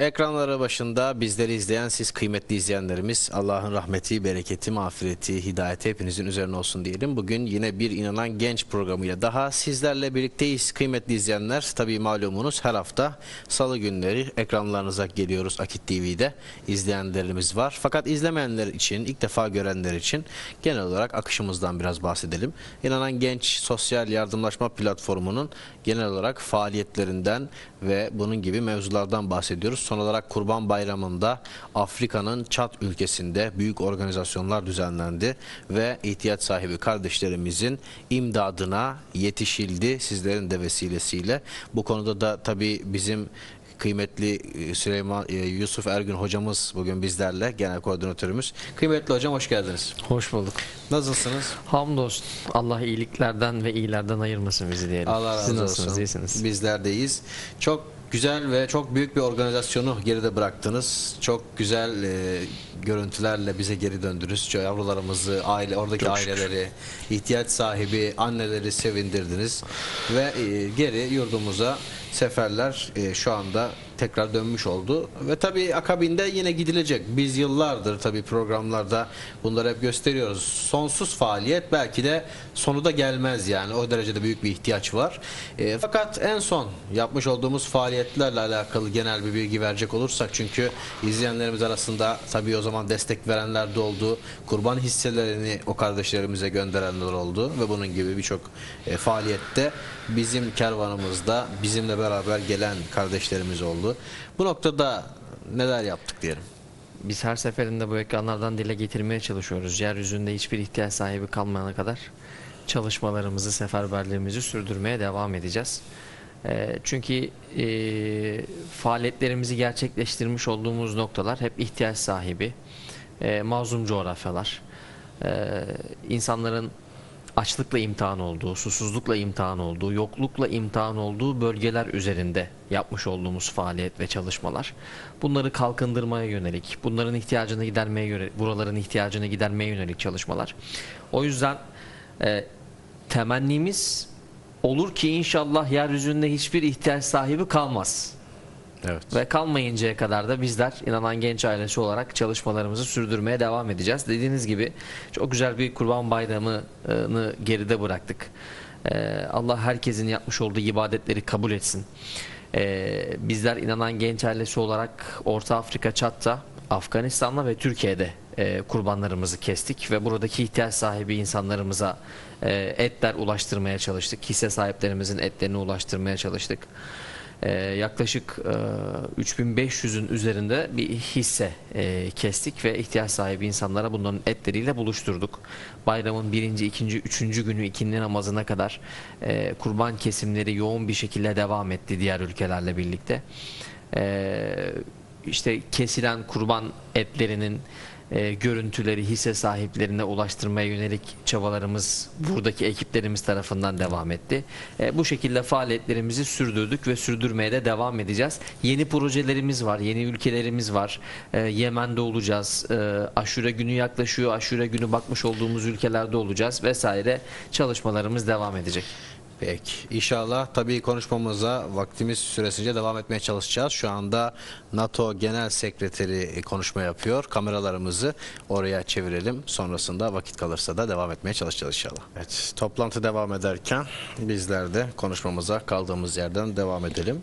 Ekranları başında bizleri izleyen siz kıymetli izleyenlerimiz Allah'ın rahmeti, bereketi, mağfireti, hidayeti hepinizin üzerine olsun diyelim. Bugün yine bir inanan genç programıyla daha sizlerle birlikteyiz kıymetli izleyenler. Tabii malumunuz her hafta salı günleri ekranlarınıza geliyoruz Akit TV'de izleyenlerimiz var. Fakat izlemeyenler için, ilk defa görenler için genel olarak akışımızdan biraz bahsedelim. İnanan Genç Sosyal Yardımlaşma Platformu'nun genel olarak faaliyetlerinden ve bunun gibi mevzulardan bahsediyoruz. Son olarak Kurban Bayramı'nda Afrika'nın Çat ülkesinde büyük organizasyonlar düzenlendi ve ihtiyaç sahibi kardeşlerimizin imdadına yetişildi sizlerin de vesilesiyle. Bu konuda da tabii bizim kıymetli e, Süleyman e, Yusuf Ergün hocamız bugün bizlerle genel koordinatörümüz. Kıymetli hocam hoş geldiniz. Hoş bulduk. Nasılsınız? Hamdolsun. Allah iyiliklerden ve iyilerden ayırmasın bizi diyelim. Allah razı Siz olsun. nasılsınız? İyisiniz. Bizler deyiz. Çok güzel ve çok büyük bir organizasyonu geride bıraktınız. Çok güzel e, görüntülerle bize geri döndünüz. Yavrularımızı, aile, oradaki Çok şükür. aileleri, ihtiyaç sahibi anneleri sevindirdiniz. Ve e, geri yurdumuza seferler e, şu anda tekrar dönmüş oldu. Ve tabii akabinde yine gidilecek. Biz yıllardır tabii programlarda bunları hep gösteriyoruz. Sonsuz faaliyet belki de sonu da gelmez yani. O derecede büyük bir ihtiyaç var. E, fakat en son yapmış olduğumuz faaliyetlerle alakalı genel bir bilgi verecek olursak çünkü izleyenlerimiz arasında tabii o zaman destek verenler de oldu. Kurban hisselerini o kardeşlerimize gönderenler oldu ve bunun gibi birçok e, faaliyette bizim kervanımızda bizimle beraber gelen kardeşlerimiz oldu. Bu noktada neler yaptık diyelim. Biz her seferinde bu ekranlardan dile getirmeye çalışıyoruz. Yeryüzünde hiçbir ihtiyaç sahibi kalmayana kadar çalışmalarımızı, seferberliğimizi sürdürmeye devam edeceğiz. Ee, çünkü e, faaliyetlerimizi gerçekleştirmiş olduğumuz noktalar hep ihtiyaç sahibi, e, mazlum coğrafyalar. Ee, insanların açlıkla imtihan olduğu, susuzlukla imtihan olduğu, yoklukla imtihan olduğu bölgeler üzerinde yapmış olduğumuz faaliyet ve çalışmalar. Bunları kalkındırmaya yönelik, bunların ihtiyacını gidermeye yönelik, buraların ihtiyacını gidermeye yönelik çalışmalar. O yüzden e, temennimiz olur ki inşallah yeryüzünde hiçbir ihtiyaç sahibi kalmaz. Evet. Ve kalmayıncaya kadar da bizler inanan genç ailesi olarak çalışmalarımızı sürdürmeye devam edeceğiz. Dediğiniz gibi çok güzel bir kurban bayramını geride bıraktık. Ee, Allah herkesin yapmış olduğu ibadetleri kabul etsin. Ee, bizler inanan genç ailesi olarak Orta Afrika Çat'ta, Afganistan'da ve Türkiye'de e, kurbanlarımızı kestik ve buradaki ihtiyaç sahibi insanlarımıza e, etler ulaştırmaya çalıştık. Hisse sahiplerimizin etlerini ulaştırmaya çalıştık. Ee, yaklaşık e, 3500'ün üzerinde bir hisse e, kestik ve ihtiyaç sahibi insanlara bunların etleriyle buluşturduk. Bayramın birinci, ikinci, üçüncü günü ikindi namazına kadar e, kurban kesimleri yoğun bir şekilde devam etti diğer ülkelerle birlikte. Ee, işte kesilen kurban etlerinin e, görüntüleri hisse sahiplerine ulaştırmaya yönelik çabalarımız buradaki ekiplerimiz tarafından devam etti. E, bu şekilde faaliyetlerimizi sürdürdük ve sürdürmeye de devam edeceğiz. Yeni projelerimiz var, yeni ülkelerimiz var. E, Yemen'de olacağız. E, aşure günü yaklaşıyor. Aşure günü bakmış olduğumuz ülkelerde olacağız vesaire. Çalışmalarımız devam edecek. Peki. İnşallah tabii konuşmamıza vaktimiz süresince devam etmeye çalışacağız. Şu anda NATO Genel Sekreteri konuşma yapıyor. Kameralarımızı oraya çevirelim. Sonrasında vakit kalırsa da devam etmeye çalışacağız inşallah. Evet. Toplantı devam ederken bizler de konuşmamıza kaldığımız yerden devam edelim.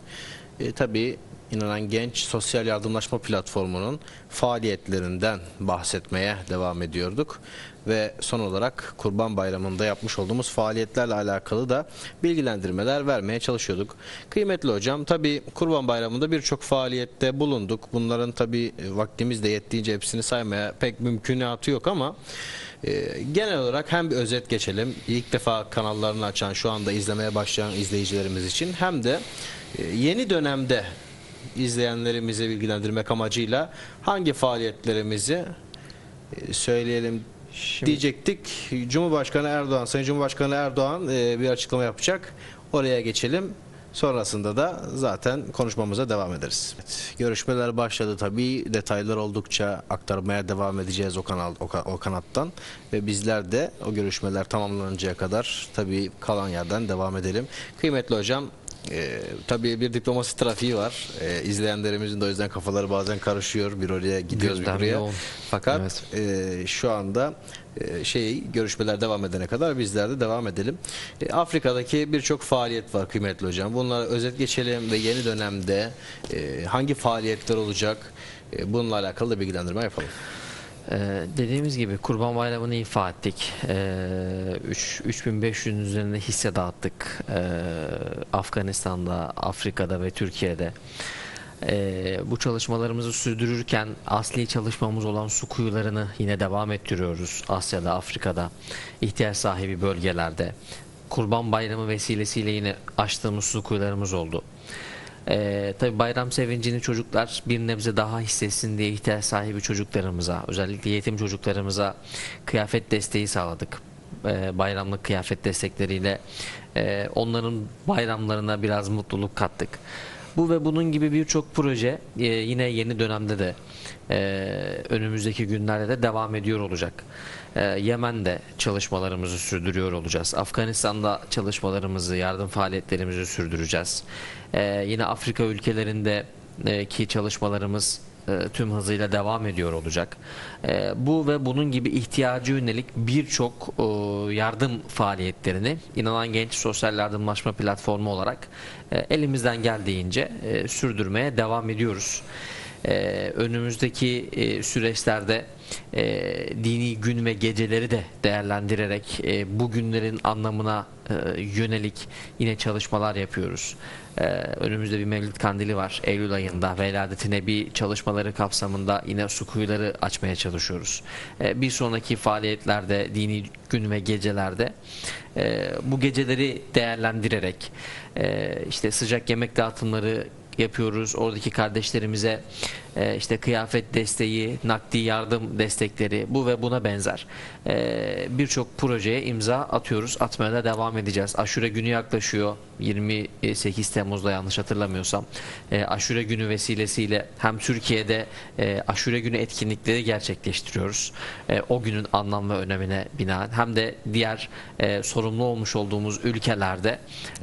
E, tabii İnanan Genç Sosyal Yardımlaşma Platformu'nun faaliyetlerinden bahsetmeye devam ediyorduk. Ve son olarak Kurban Bayramı'nda yapmış olduğumuz faaliyetlerle alakalı da bilgilendirmeler vermeye çalışıyorduk. Kıymetli hocam tabi Kurban Bayramı'nda birçok faaliyette bulunduk. Bunların tabi vaktimiz de yettiğince hepsini saymaya pek mümkünatı yok ama e, genel olarak hem bir özet geçelim. İlk defa kanallarını açan şu anda izlemeye başlayan izleyicilerimiz için hem de e, yeni dönemde izleyenlerimizi bilgilendirmek amacıyla hangi faaliyetlerimizi e, söyleyelim Şimdi- diyecektik. Cumhurbaşkanı Erdoğan, Sayın Cumhurbaşkanı Erdoğan e, bir açıklama yapacak. Oraya geçelim. Sonrasında da zaten konuşmamıza devam ederiz. Evet, görüşmeler başladı tabii. Detaylar oldukça aktarmaya devam edeceğiz o kanal o, o kanattan ve bizler de o görüşmeler tamamlanıncaya kadar tabii kalan yerden devam edelim. Kıymetli hocam e, tabii bir diplomasi trafiği var. E, izleyenlerimizin de o yüzden kafaları bazen karışıyor. Bir oraya gidiyoruz Gündem bir buraya. yoğun. Fakat e, şu anda e, şey görüşmeler devam edene kadar bizler de devam edelim. E, Afrika'daki birçok faaliyet var kıymetli hocam. Bunları özet geçelim ve yeni dönemde e, hangi faaliyetler olacak? E, bununla alakalı da bilgilendirme yapalım. Ee, dediğimiz gibi Kurban Bayramı'nı ifa ettik. Ee, üç- 3500'ün üzerinde hisse dağıttık. Ee, Afganistan'da, Afrika'da ve Türkiye'de. Ee, bu çalışmalarımızı sürdürürken asli çalışmamız olan su kuyularını yine devam ettiriyoruz. Asya'da, Afrika'da, ihtiyaç sahibi bölgelerde. Kurban Bayramı vesilesiyle yine açtığımız su kuyularımız oldu. Ee, tabii bayram sevincini çocuklar bir nebze daha hissetsin diye ihtiyaç sahibi çocuklarımıza, özellikle yetim çocuklarımıza kıyafet desteği sağladık. Ee, bayramlık kıyafet destekleriyle e, onların bayramlarına biraz mutluluk kattık. Bu ve bunun gibi birçok proje e, yine yeni dönemde de önümüzdeki günlerde de devam ediyor olacak. E, Yemen'de çalışmalarımızı sürdürüyor olacağız. Afganistan'da çalışmalarımızı, yardım faaliyetlerimizi sürdüreceğiz. E, yine Afrika ülkelerinde e, ki çalışmalarımız e, tüm hızıyla devam ediyor olacak. E, Bu ve bunun gibi ihtiyacı yönelik birçok e, yardım faaliyetlerini İnanan Genç Sosyal Yardımlaşma Platformu olarak elimizden geldiğince sürdürmeye devam ediyoruz. Ee, önümüzdeki e, süreçlerde e, dini gün ve geceleri de değerlendirerek e, bu günlerin anlamına yönelik yine çalışmalar yapıyoruz. Ee, önümüzde bir Mevlid Kandili var Eylül ayında Veladet-i Nebi çalışmaları kapsamında yine su kuyuları açmaya çalışıyoruz. Ee, bir sonraki faaliyetlerde dini gün ve gecelerde bu geceleri değerlendirerek işte sıcak yemek dağıtımları yapıyoruz. Oradaki kardeşlerimize e, işte kıyafet desteği, nakdi yardım destekleri bu ve buna benzer e, birçok projeye imza atıyoruz. Atmaya da devam edeceğiz. Aşure günü yaklaşıyor. 28 Temmuz'da yanlış hatırlamıyorsam. E, Aşure günü vesilesiyle hem Türkiye'de e, Aşure günü etkinlikleri gerçekleştiriyoruz. O günün anlam ve önemine binaen hem de diğer e, sorumlu olmuş olduğumuz ülkelerde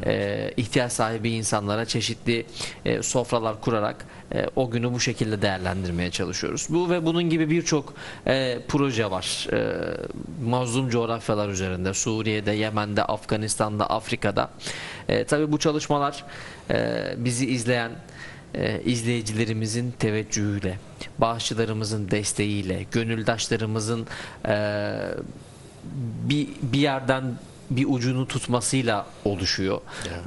e, ihtiyaç sahibi insanlara çeşitli e, sofralar kurarak e, o günü bu şekilde değerlendirmeye çalışıyoruz. Bu ve bunun gibi birçok e, proje var. E, mazlum coğrafyalar üzerinde Suriye'de, Yemen'de, Afganistan'da, Afrika'da. E, tabii bu çalışmalar e, bizi izleyen e, izleyicilerimizin teveccühüyle, bağışçılarımızın desteğiyle, gönüldaşlarımızın e, bir, bir yerden bir ucunu tutmasıyla oluşuyor.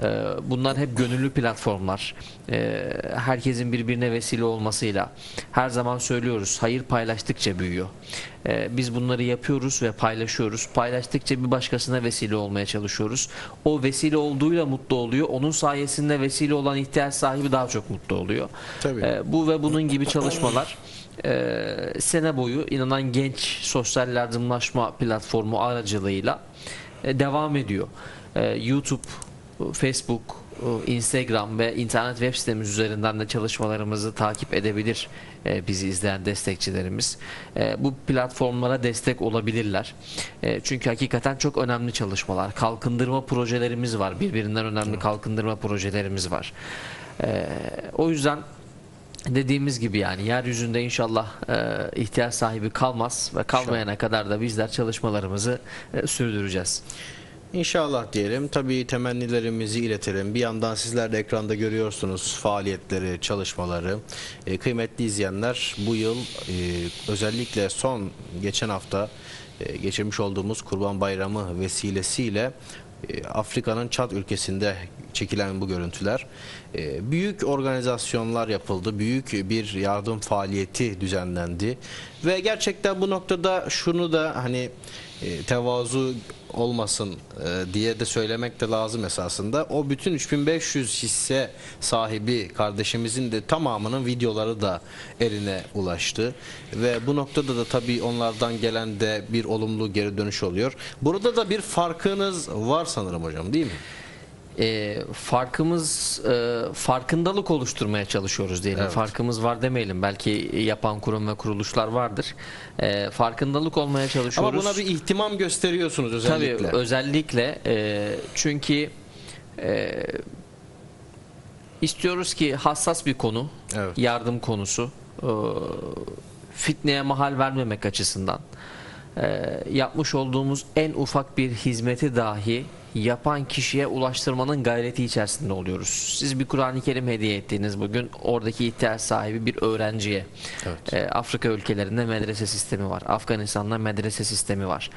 Ee, Bunlar hep gönüllü platformlar. Ee, Herkesin birbirine vesile olmasıyla. Her zaman söylüyoruz, hayır paylaştıkça büyüyor. Ee, Biz bunları yapıyoruz ve paylaşıyoruz. Paylaştıkça bir başkasına vesile olmaya çalışıyoruz. O vesile olduğuyla mutlu oluyor. Onun sayesinde vesile olan ihtiyaç sahibi daha çok mutlu oluyor. Tabii. Ee, Bu ve bunun gibi çalışmalar e, sene boyu inanan genç sosyal yardımlaşma platformu aracılığıyla e, devam ediyor. E, YouTube, e, Facebook, e, Instagram ve internet web sitemiz üzerinden de çalışmalarımızı takip edebilir e, bizi izleyen destekçilerimiz. E, Bu platformlara destek olabilirler. E, Çünkü hakikaten çok önemli çalışmalar. Kalkındırma projelerimiz var. Birbirinden önemli kalkındırma projelerimiz var. E, O yüzden dediğimiz gibi yani yeryüzünde inşallah e, ihtiyaç sahibi kalmaz ve kalmayana kadar da bizler çalışmalarımızı e, sürdüreceğiz. İnşallah diyelim. Tabii temennilerimizi iletelim. Bir yandan sizler de ekranda görüyorsunuz faaliyetleri, çalışmaları. E, kıymetli izleyenler bu yıl e, özellikle son geçen hafta e, geçirmiş olduğumuz Kurban Bayramı vesilesiyle Afrika'nın Çad ülkesinde çekilen bu görüntüler e, büyük organizasyonlar yapıldı. Büyük bir yardım faaliyeti düzenlendi. Ve gerçekten bu noktada şunu da hani e, tevazu olmasın e, diye de söylemek de lazım esasında. O bütün 3500 hisse sahibi kardeşimizin de tamamının videoları da eline ulaştı. Ve bu noktada da tabii onlardan gelen de bir olumlu geri dönüş oluyor. Burada da bir farkınız var sanırım hocam değil mi? E, farkımız e, farkındalık oluşturmaya çalışıyoruz diyelim. Evet. Farkımız var demeyelim. Belki yapan kurum ve kuruluşlar vardır. E, farkındalık olmaya Ama çalışıyoruz. buna bir ihtimam gösteriyorsunuz özellikle. Tabii özellikle e, çünkü e, istiyoruz ki hassas bir konu, Evet. yardım konusu, e, fitneye mahal vermemek açısından e, yapmış olduğumuz en ufak bir hizmeti dahi yapan kişiye ulaştırmanın gayreti içerisinde oluyoruz. Siz bir Kur'an-ı Kerim hediye ettiğiniz bugün oradaki ihtiyaç sahibi bir öğrenciye Evet. e, Afrika ülkelerinde medrese sistemi var. Afganistan'da medrese sistemi var.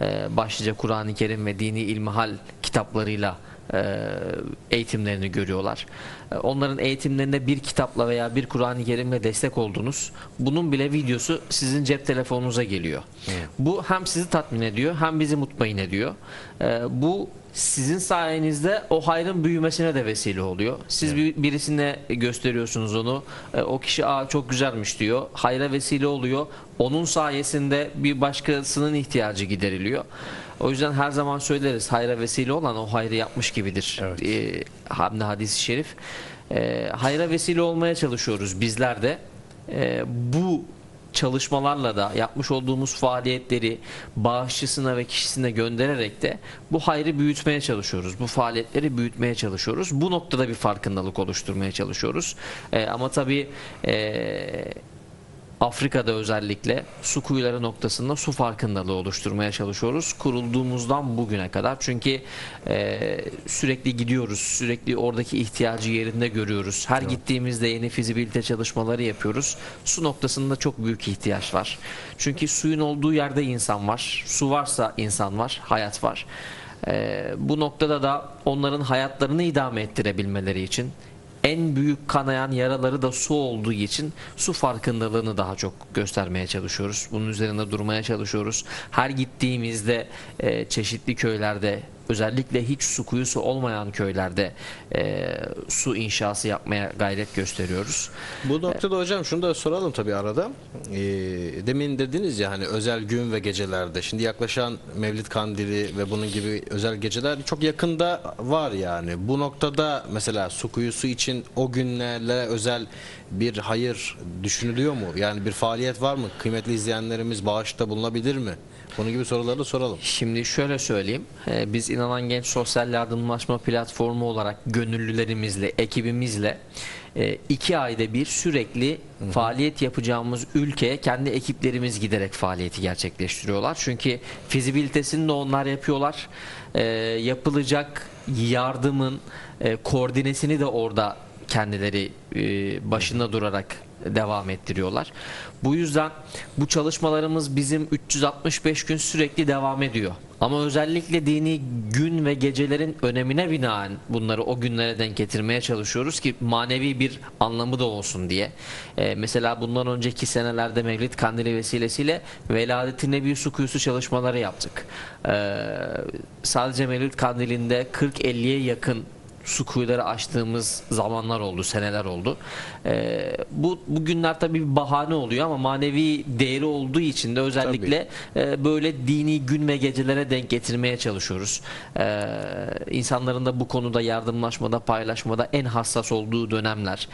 E, başlıca Kur'an-ı Kerim ve dini ilmihal kitaplarıyla e, eğitimlerini görüyorlar. E, Onların eğitimlerinde bir kitapla veya bir Kur'an-ı Kerim'le destek oldunuz. Bunun bile videosu sizin cep telefonunuza geliyor. Bu hem sizi tatmin ediyor hem bizi mutmain ediyor. E, Bu sizin sayenizde o hayrın büyümesine de vesile oluyor. Siz bir, birisine gösteriyorsunuz onu. E, o kişi Aa, çok güzelmiş diyor. Hayra vesile oluyor. Onun sayesinde bir başkasının ihtiyacı gideriliyor. O yüzden her zaman söyleriz hayra vesile olan o hayrı yapmış gibidir. Evet. E, hadis-i şerif. E, hayra vesile olmaya çalışıyoruz bizler de. E, bu çalışmalarla da yapmış olduğumuz faaliyetleri bağışçısına ve kişisine göndererek de bu hayrı büyütmeye çalışıyoruz. Bu faaliyetleri büyütmeye çalışıyoruz. Bu noktada bir farkındalık oluşturmaya çalışıyoruz. E, ama tabii e, Afrika'da özellikle su kuyuları noktasında su farkındalığı oluşturmaya çalışıyoruz. Kurulduğumuzdan bugüne kadar. Çünkü e, sürekli gidiyoruz. Sürekli oradaki ihtiyacı yerinde görüyoruz. Her gittiğimizde yeni fizibilite çalışmaları yapıyoruz. Su noktasında çok büyük ihtiyaç var. Çünkü suyun olduğu yerde insan var. Su varsa insan var, hayat var. E, bu noktada da onların hayatlarını idame ettirebilmeleri için en büyük kanayan yaraları da su olduğu için su farkındalığını daha çok göstermeye çalışıyoruz. Bunun üzerinde durmaya çalışıyoruz. Her gittiğimizde e, çeşitli köylerde özellikle hiç su kuyusu olmayan köylerde e, su inşası yapmaya gayret gösteriyoruz. Bu noktada hocam şunu da soralım tabii arada. Ee, demin dediniz ya hani özel gün ve gecelerde. Şimdi yaklaşan Mevlid Kandili ve bunun gibi özel geceler çok yakında var yani. Bu noktada mesela su kuyusu için o günlerle özel bir hayır düşünülüyor mu? Yani bir faaliyet var mı? Kıymetli izleyenlerimiz bağışta bulunabilir mi? Bunun gibi soruları da soralım. Şimdi şöyle söyleyeyim. Ee, Biz İnanan Genç Sosyal Yardımlaşma Platformu olarak gönüllülerimizle, ekibimizle e, iki ayda bir sürekli faaliyet yapacağımız ülkeye kendi ekiplerimiz giderek faaliyeti gerçekleştiriyorlar. Çünkü fizibilitesini de onlar yapıyorlar. Ee, Yapılacak yardımın e, koordinesini de orada kendileri e, başında durarak devam ettiriyorlar. Bu yüzden bu çalışmalarımız bizim 365 gün sürekli devam ediyor. Ama özellikle dini gün ve gecelerin önemine binaen bunları o günlere denk getirmeye çalışıyoruz ki manevi bir anlamı da olsun diye. Ee, mesela bundan önceki senelerde Mevlid Kandili vesilesiyle Veladeti Nebi Su Kuyusu çalışmaları yaptık. Ee, sadece Mevlid Kandili'nde 40-50'ye yakın su kuyuları açtığımız zamanlar oldu, seneler oldu. Ee, bu bugünler tabii bir bahane oluyor ama manevi değeri olduğu için de özellikle e, böyle dini gün ve gecelere denk getirmeye çalışıyoruz. Ee, insanların da bu konuda yardımlaşmada, paylaşmada en hassas olduğu dönemler.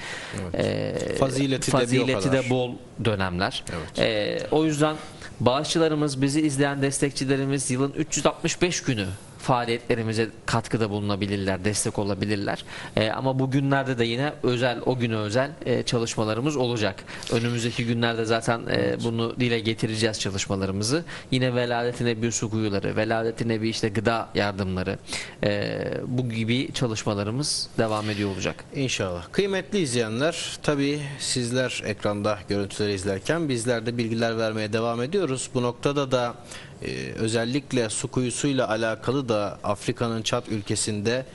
Ee, Fazileti de bir o fazileti kadar. de bol dönemler. Evet. Ee, o yüzden bağışçılarımız, bizi izleyen destekçilerimiz yılın 365 günü faaliyetlerimize katkıda bulunabilirler, destek olabilirler. Ee, ama bu günlerde de yine özel, o güne özel e, çalışmalarımız olacak. Önümüzdeki günlerde zaten e, bunu dile getireceğiz çalışmalarımızı. Yine veladetine bir su kuyuları, veladetine bir işte gıda yardımları, e, bu gibi çalışmalarımız devam ediyor olacak. İnşallah. Kıymetli izleyenler, tabii sizler ekranda görüntüleri izlerken bizler de bilgiler vermeye devam ediyoruz. Bu noktada da e, özellikle su kuyusuyla alakalı da Afrika'nın Çat ülkesinde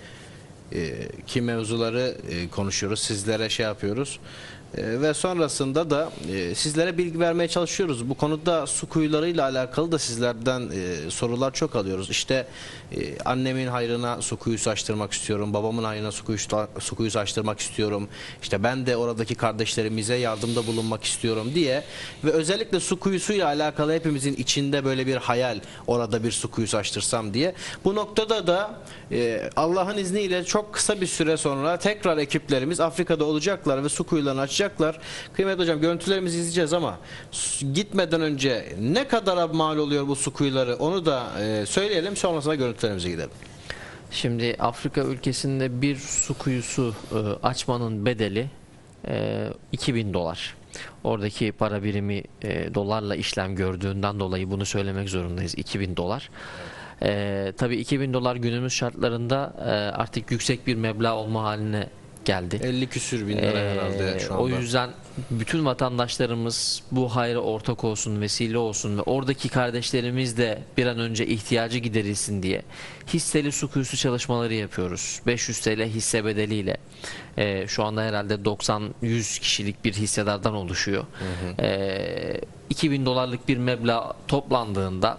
e, ki mevzuları e, konuşuyoruz. Sizlere şey yapıyoruz. E, ve sonrasında da e, sizlere bilgi vermeye çalışıyoruz. Bu konuda su kuyularıyla alakalı da sizlerden e, sorular çok alıyoruz. İşte e, annemin hayrına su kuyusu açtırmak istiyorum. Babamın hayrına su kuyusu, su kuyusu açtırmak istiyorum. İşte ben de oradaki kardeşlerimize yardımda bulunmak istiyorum diye ve özellikle su kuyusuyla alakalı hepimizin içinde böyle bir hayal orada bir su kuyusu açtırsam diye. Bu noktada da Allah'ın izniyle çok kısa bir süre sonra tekrar ekiplerimiz Afrika'da olacaklar ve su kuyularını açacaklar. Kıymetli hocam görüntülerimizi izleyeceğiz ama gitmeden önce ne kadar mal oluyor bu su kuyuları onu da e, söyleyelim sonrasında görüntülerimize gidelim. Şimdi Afrika ülkesinde bir su kuyusu e, açmanın bedeli e, 2000 dolar. Oradaki para birimi e, dolarla işlem gördüğünden dolayı bunu söylemek zorundayız. 2000 dolar. E, tabii 2000 dolar günümüz şartlarında e, artık yüksek bir meblağ olma haline geldi. 50 küsür bin lira Ee, herhalde şu anda. O yüzden bütün vatandaşlarımız bu hayra ortak olsun, vesile olsun ve oradaki kardeşlerimiz de bir an önce ihtiyacı giderilsin diye hisseli su kuyusu çalışmaları yapıyoruz. 500 TL hisse bedeliyle. Ee, şu anda herhalde 90-100 kişilik bir hissedardan oluşuyor. Ee, 2000 dolarlık bir meblağ toplandığında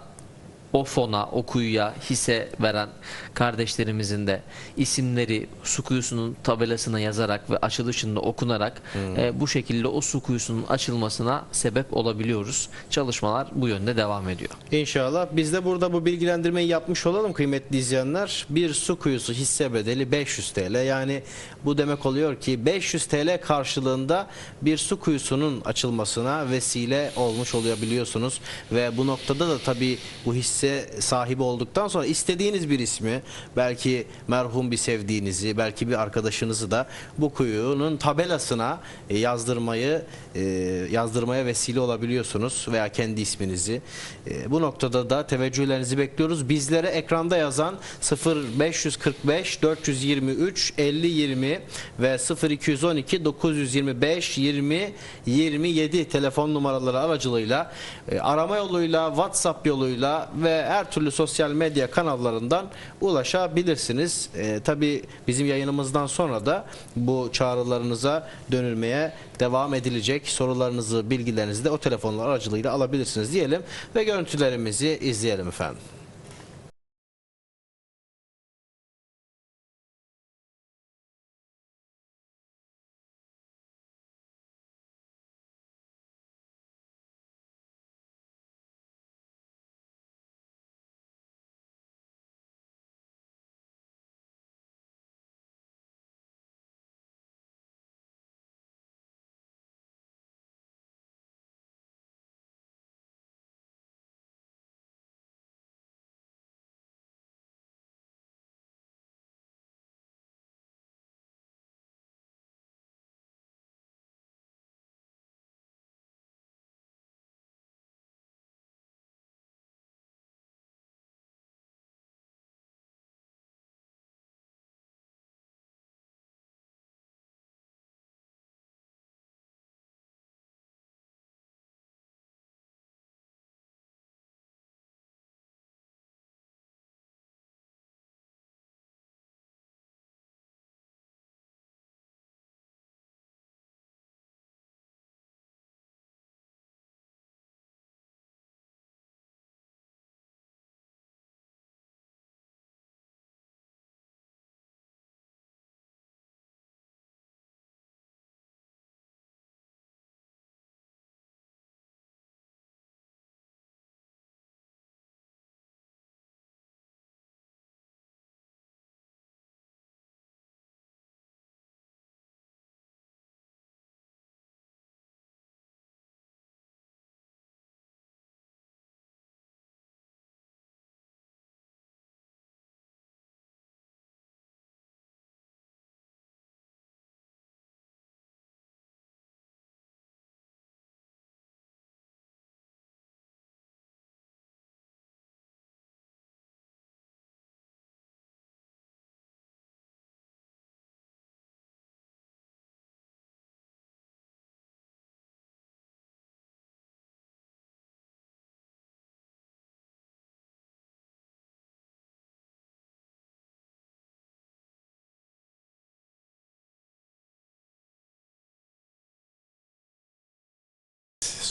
o fona, o kuyuya hisse veren kardeşlerimizin de isimleri su kuyusunun tabelasına yazarak ve açılışında okunarak e, bu şekilde o su kuyusunun açılmasına sebep olabiliyoruz. Çalışmalar bu yönde devam ediyor. İnşallah. Biz de burada bu bilgilendirmeyi yapmış olalım kıymetli izleyenler. Bir su kuyusu hisse bedeli 500 TL. Yani bu demek oluyor ki 500 TL karşılığında bir su kuyusunun açılmasına vesile olmuş olabiliyorsunuz. Ve bu noktada da tabii bu hisse sahibi olduktan sonra istediğiniz bir ismi belki merhum bir sevdiğinizi belki bir arkadaşınızı da bu kuyunun tabelasına e, yazdırmayı e, yazdırmaya vesile olabiliyorsunuz veya kendi isminizi. E, Bu noktada da teveccühlerinizi bekliyoruz. Bizlere ekranda yazan 0545 423 50 20 ve 0212 925 20 27 telefon numaraları aracılığıyla arama yoluyla, WhatsApp yoluyla ve her türlü sosyal medya kanallarından ulaşabilirsiniz. E, Tabi bizim yayınımızdan sonra da bu çağrılarınıza dönülmeye devam edilecek. Sorularınızı, bilgilerinizi de o telefonlar aracılığıyla alabilirsiniz diyelim ve görüntülerimizi izleyelim efendim.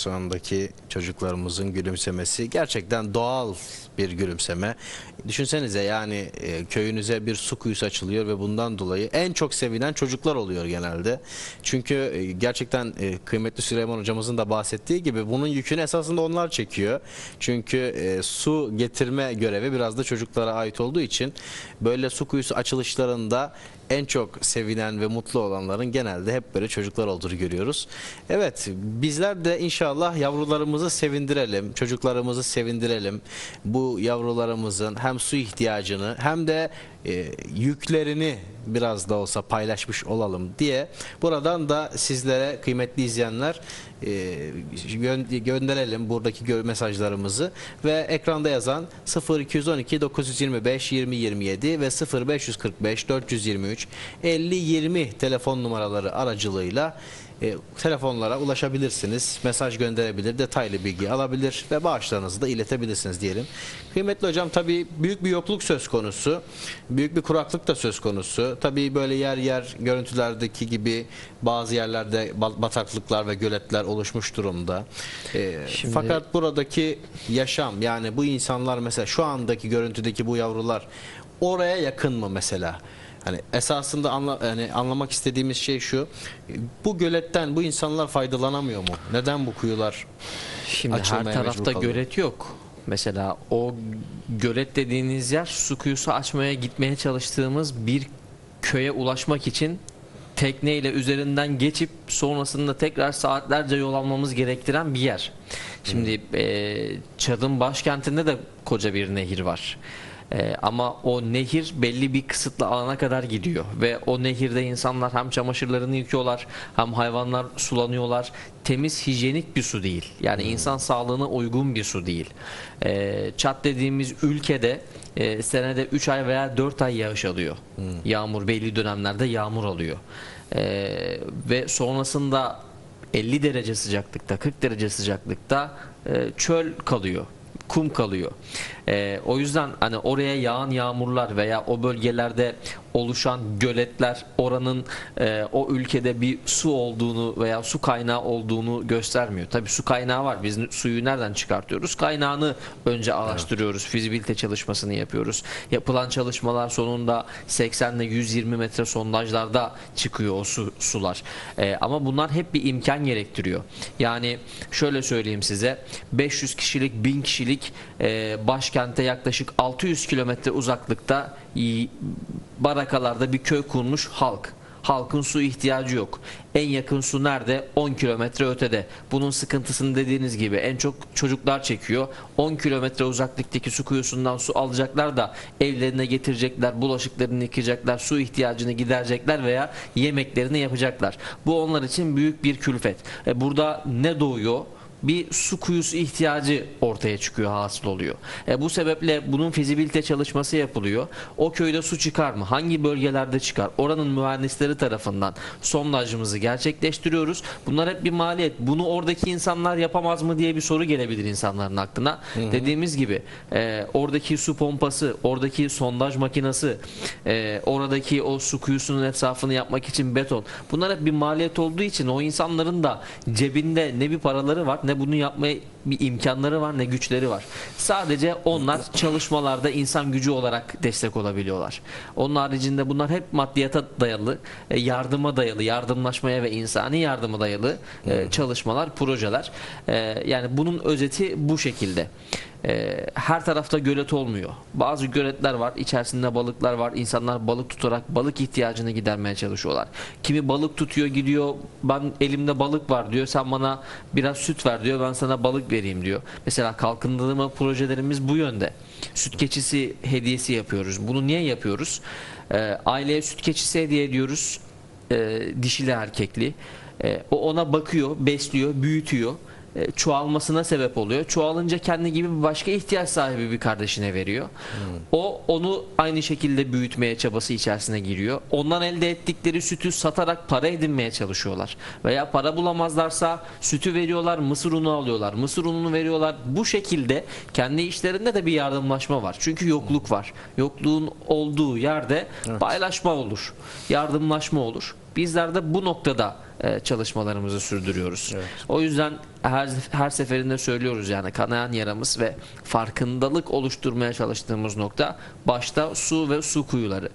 Şu andaki çocuklarımızın gülümsemesi gerçekten doğal bir gülümseme. Düşünsenize yani e, köyünüze bir su kuyusu açılıyor ve bundan dolayı en çok sevinen çocuklar oluyor genelde. Çünkü e, gerçekten e, kıymetli Süleyman hocamızın da bahsettiği gibi bunun yükünü esasında onlar çekiyor. Çünkü e, su getirme görevi biraz da çocuklara ait olduğu için böyle su kuyusu açılışlarında en çok sevinen ve mutlu olanların genelde hep böyle çocuklar olduğunu görüyoruz. Evet bizler de inşallah yavrularımızı sevindirelim, çocuklarımızı sevindirelim. Bu yavrularımızın hem su ihtiyacını hem de e, yüklerini biraz da olsa paylaşmış olalım diye buradan da sizlere kıymetli izleyenler e, gö- gönderelim buradaki mesajlarımızı ve ekranda yazan 0212 925 20 27 ve 0545 423 50 20 telefon numaraları aracılığıyla e, telefonlara ulaşabilirsiniz. Mesaj gönderebilir, detaylı bilgi alabilir ve bağışlarınızı da iletebilirsiniz diyelim. Kıymetli hocam tabii büyük bir yokluk söz konusu. Büyük bir kuraklık da söz konusu. Tabii böyle yer yer görüntülerdeki gibi bazı yerlerde ba- bataklıklar ve göletler oluşmuş durumda. E, Şimdi- Fakat buradaki yaşam yani bu insanlar mesela şu andaki görüntüdeki bu yavrular oraya yakın mı mesela? Hani esasında anla, yani anlamak istediğimiz şey şu. Bu göletten bu insanlar faydalanamıyor mu? Neden bu kuyular Şimdi her Açılmaya tarafta kalıyor. gölet yok. Mesela o gölet dediğiniz yer su kuyusu açmaya gitmeye çalıştığımız bir köye ulaşmak için tekneyle üzerinden geçip sonrasında tekrar saatlerce yol almamız gerektiren bir yer. Şimdi eee Çad'ın başkentinde de koca bir nehir var. Eee, ama o nehir belli bir kısıtlı alana kadar gidiyor ve o nehirde insanlar hem çamaşırlarını yıkıyorlar hem hayvanlar sulanıyorlar. Temiz hijyenik bir su değil. Yani insan sağlığına uygun bir su değil. Eee Çat dediğimiz ülkede e, senede 3 ay veya 4 ay yağış alıyor. Yağmur belli dönemlerde yağmur alıyor. E, ve sonrasında 50 derece sıcaklıkta, 40 derece sıcaklıkta e, çöl kalıyor kum kalıyor. E, o yüzden hani oraya yağan yağmurlar veya o bölgelerde oluşan göletler oranın e, o ülkede bir su olduğunu veya su kaynağı olduğunu göstermiyor. Tabii su kaynağı var. Biz suyu nereden çıkartıyoruz? Kaynağını önce araştırıyoruz. Fizibilite çalışmasını yapıyoruz. Yapılan çalışmalar sonunda 80 ile 120 metre sondajlarda çıkıyor o su, sular. E, ama bunlar hep bir imkan gerektiriyor. Yani şöyle söyleyeyim size 500 kişilik 1000 kişilik e, başkente yaklaşık 600 kilometre uzaklıkta barakalarda bir köy kurmuş halk. Halkın su ihtiyacı yok. En yakın su nerede? 10 kilometre ötede. Bunun sıkıntısını dediğiniz gibi en çok çocuklar çekiyor. 10 kilometre uzaklıktaki su kuyusundan su alacaklar da evlerine getirecekler, bulaşıklarını yıkayacaklar, su ihtiyacını giderecekler veya yemeklerini yapacaklar. Bu onlar için büyük bir külfet. E, burada ne doğuyor? Bir su kuyusu ihtiyacı ortaya çıkıyor hasıl oluyor. E, bu sebeple bunun fizibilite çalışması yapılıyor. O köyde su çıkar mı? Hangi bölgelerde çıkar? Oranın mühendisleri tarafından sondajımızı gerçekleştiriyoruz. Bunlar hep bir maliyet. Bunu oradaki insanlar yapamaz mı diye bir soru gelebilir insanların aklına. Dediğimiz gibi e, oradaki su pompası, oradaki sondaj makinesi, e, oradaki o su kuyusunun etrafını yapmak için beton. Bunlar hep bir maliyet olduğu için o insanların da cebinde ne bir paraları var ne bunu yapmaya bir imkanları var ne güçleri var. Sadece onlar çalışmalarda insan gücü olarak destek olabiliyorlar. Onun haricinde bunlar hep maddiyata dayalı, e, yardıma dayalı, yardımlaşmaya ve insani yardıma dayalı e, çalışmalar, projeler. E, Yani bunun özeti bu şekilde. E, Her tarafta gölet olmuyor. Bazı göletler var, içerisinde balıklar var. İnsanlar balık tutarak balık ihtiyacını gidermeye çalışıyorlar. Kimi balık tutuyor gidiyor, ben elimde balık var diyor. Sen bana biraz süt ver diyor. Ben sana balık vereyim diyor. Mesela kalkındırma projelerimiz bu yönde. Süt keçisi hediyesi yapıyoruz. Bunu niye yapıyoruz? Ee, aileye süt keçisi hediye ediyoruz. Ee, dişili erkekli. Ee, o ona bakıyor, besliyor, büyütüyor. Ee, çoğalmasına sebep oluyor. Çoğalınca kendi gibi bir başka ihtiyaç sahibi bir kardeşine veriyor. O onu aynı şekilde büyütmeye çabası içerisine giriyor. Ondan elde ettikleri sütü satarak para edinmeye çalışıyorlar. Veya para bulamazlarsa sütü veriyorlar, mısır unu alıyorlar. Mısır ununu veriyorlar. Bu şekilde kendi işlerinde de bir yardımlaşma var. Çünkü yokluk var. Yokluğun olduğu yerde paylaşma olur. Yardımlaşma olur. Bizler de bu noktada e, çalışmalarımızı sürdürüyoruz. O yüzden her, her seferinde söylüyoruz yani kanayan yaramız ve farkındalık oluşturmaya çalıştığımız nokta başta su ve su kuyuları.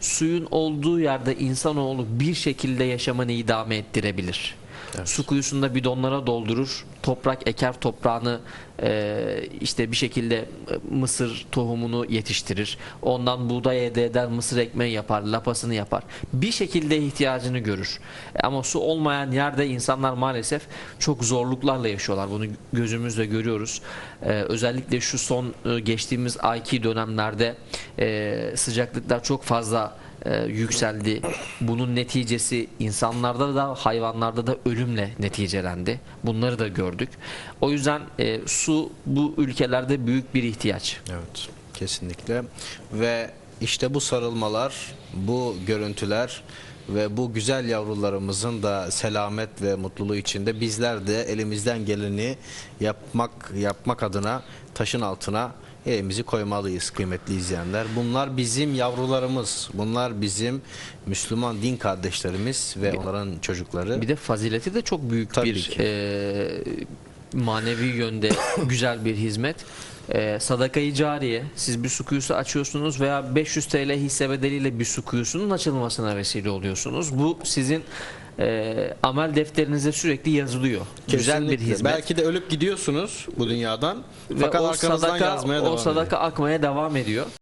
Suyun olduğu yerde insanoğlu bir şekilde yaşamını idame ettirebilir. Su kuyusunda bidonlara doldurur. Toprak eker toprağını e, işte bir şekilde e, mısır tohumunu yetiştirir. Ondan buğday elde eder, mısır ekmeği yapar, lapasını yapar. Bir şekilde ihtiyacını görür. Ama su olmayan yerde insanlar maalesef çok zorluklarla yaşıyorlar. Bunu gözümüzle görüyoruz. E, özellikle şu son e, geçtiğimiz ayki dönemlerde e, sıcaklıklar çok fazla e, yükseldi. Bunun neticesi insanlarda da hayvanlarda da ölümle neticelendi. Bunları da gördük. O yüzden e, su bu ülkelerde büyük bir ihtiyaç. Evet, kesinlikle. Ve işte bu sarılmalar, bu görüntüler ve bu güzel yavrularımızın da selamet ve mutluluğu içinde bizler de elimizden geleni yapmak yapmak adına taşın altına elimizi koymalıyız kıymetli izleyenler. Bunlar bizim yavrularımız. Bunlar bizim Müslüman din kardeşlerimiz ve onların çocukları. Bir de fazileti de çok büyük Tabii bir ki. e, manevi yönde güzel bir hizmet. E, sadakayı cariye siz bir su kuyusu açıyorsunuz veya 500 TL hisse bedeliyle bir su kuyusunun açılmasına vesile oluyorsunuz. Bu sizin e, amel defterinize sürekli yazılıyor. Güzel bir Kesinlikle. hizmet. Belki de ölüp gidiyorsunuz bu dünyadan. Ve Fakat o arkanızdan sadaka, yazmaya o devam sadaka akmaya devam ediyor.